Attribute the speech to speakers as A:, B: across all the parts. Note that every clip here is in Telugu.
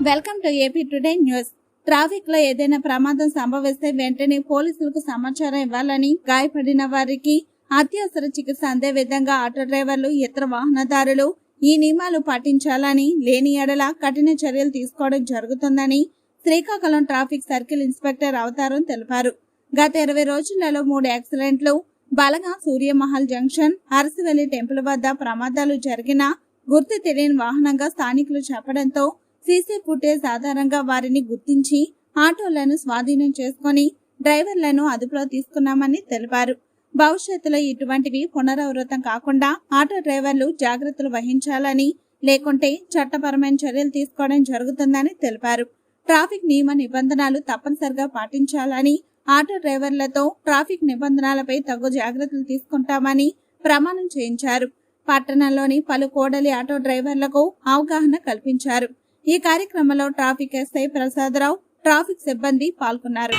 A: Welcome to AP today news ట్రాఫిక్లో ఏదైనా ప్రమాదం సంభవిస్తే వెంటనే పోలీసులకు సమాచారం ఇవ్వాలని గాయపడిన వారికి అత్యవసర చికిత్స అందే విధంగా ఆటో డ్రైవర్లు ఇతర వాహనదారులు ఈ నియమాలు పాటించాలని లేని ఎడల కఠిన చర్యలు తీసుకోవడం జరుగుతుందని శ్రీకాకుళం ట్రాఫిక్ సర్కిల్ ఇన్స్పెక్టర్ అవతారం తెలిపారు. గత ఇరవై రోజులలో మూడు యాక్సిడెంట్లు బలగా సూర్యమహల్ జంక్షన్ అరసివెల్లి టెంపుల్ వద్ద ప్రమాదాలు జరిగిన గుర్తు తెలియని వాహనంగా స్థానికులు చెప్పడంతో సీసీ ఫుటేజ్ ఆధారంగా వారిని గుర్తించి ఆటోలను స్వాధీనం చేసుకుని డ్రైవర్లను అదుపులో తీసుకున్నామని తెలిపారు. భవిష్యత్తులో ఇటువంటివి పునరావృతం కాకుండా ఆటో డ్రైవర్లు జాగ్రత్తలు వహించాలని లేకుంటే చట్టపరమైన చర్యలు తీసుకోవడం జరుగుతుందని తెలిపారు. ట్రాఫిక్ నియమ నిబంధనలు తప్పనిసరిగా పాటించాలని ఆటో డ్రైవర్లతో ట్రాఫిక్ నిబంధనలపై తగు జాగ్రత్తలు తీసుకుంటామని ప్రమాణం చేయించారు. పట్టణంలోని పలు కోడలి ఆటో డ్రైవర్లకు అవగాహన కల్పించారు. ఈ కార్యక్రమంలో ట్రాఫిక్ ఎస్ఐ ప్రసాదరావు ట్రాఫిక్ సిబ్బంది పాల్గొన్నారు.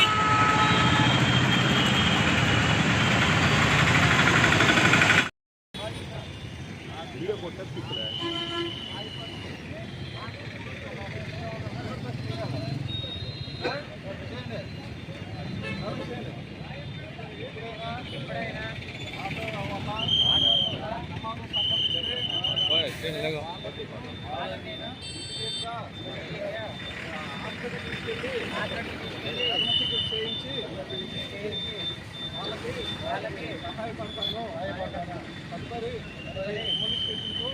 B: చేయించి వాళ్ళకి వాళ్ళకి సహాయపడతాను సహాయపడతాను తదుపరి పోలీస్ స్టేషన్కు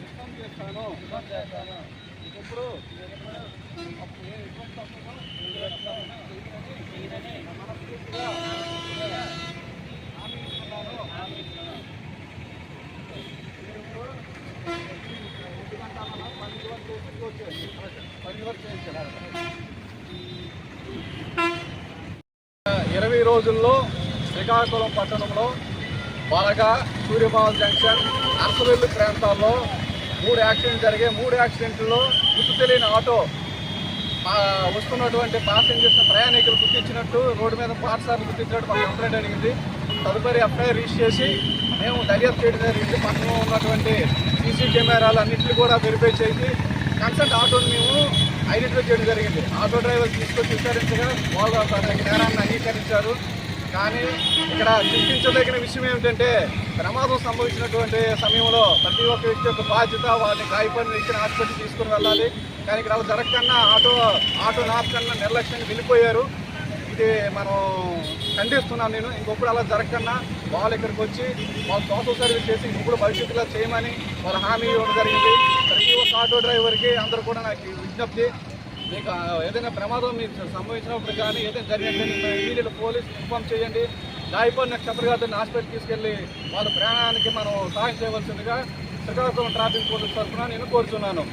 B: రిఫామ్ చేస్తాను రిఫామ్ చేస్తాను ఇప్పుడు ఎప్పుడు ఎటువంటి తప్పకుండా ఇరవై రోజుల్లో శ్రీకాకుళం పట్టణంలో బాలగా సూర్యభావన్ జంక్షన్ అరసవెల్లు ప్రాంతాల్లో మూడు యాక్సిడెంట్ జరిగే మూడు యాక్సిడెంట్లో గుర్తు తెలియని ఆటో వస్తున్నటువంటి ప్యాసింజర్స్ ప్రయాణికులు గుర్తించినట్టు రోడ్డు మీద పాఠశాలను గుర్తించినట్టు మాకు కంప్లైంట్ అడిగింది తదుపరి ఎఫ్ఐఆర్ రిజిస్టర్ చేసి మేము దర్యాప్తు చేయడం జరిగింది. పక్కన ఉన్నటువంటి సీసీ కెమెరాలు అన్నింటినీ కూడా వెరిఫై చేసి కన్సల్ట్ ఆటోని మేము ఐడెంటిఫై చేయడం జరిగింది. ఆటో డ్రైవర్ తీసుకొచ్చి విచారించగా వాళ్ళు నేరాన్ని అంగీకరించారు. కానీ ఇక్కడ చింతించదగిన విషయం ఏమిటంటే ప్రమాదం సంభవించినటువంటి సమయంలో ప్రతి ఒక్క వ్యక్తి యొక్క బాధ్యత వాళ్ళని గాయపడిన ఇచ్చిన హాస్పిటల్ తీసుకుని వెళ్ళాలి. కానీ ఇక్కడ అలా జరగకన్నా ఆటో ఆటో నాపకన్నా నిర్లక్ష్యంగా వెళ్ళిపోయారు ఇది మనం ఖండిస్తున్నాను నేను. ఇంకొప్పుడు అలా జరగకన్నా వాళ్ళు ఇక్కడికి వచ్చి వాళ్ళు సోషల్ సర్వీస్ చేసి ఇప్పుడు భవిష్యత్తులో చేయమని వాళ్ళ హామీ ఇవ్వడం జరిగింది. ప్రతి ఒక్క ఆటో డ్రైవర్కి అందరూ కూడా నాకు విజ్ఞప్తి. మీకు ఏదైనా ప్రమాదం మీకు సంభవించినప్పుడు కానీ ఏదైనా జరిగిందని ఇమీడియట్ పోలీస్ ఇన్ఫామ్ చేయండి. గాయపడిన క్షత్రగారిని హాస్పిటల్ తీసుకెళ్ళి వాళ్ళ ప్రాణానికి మనం సహాయం చేయవలసిందిగా శ్రీకాకుళం ట్రాఫిక్ పోలీస్ తరఫున నేను కోరుతున్నాను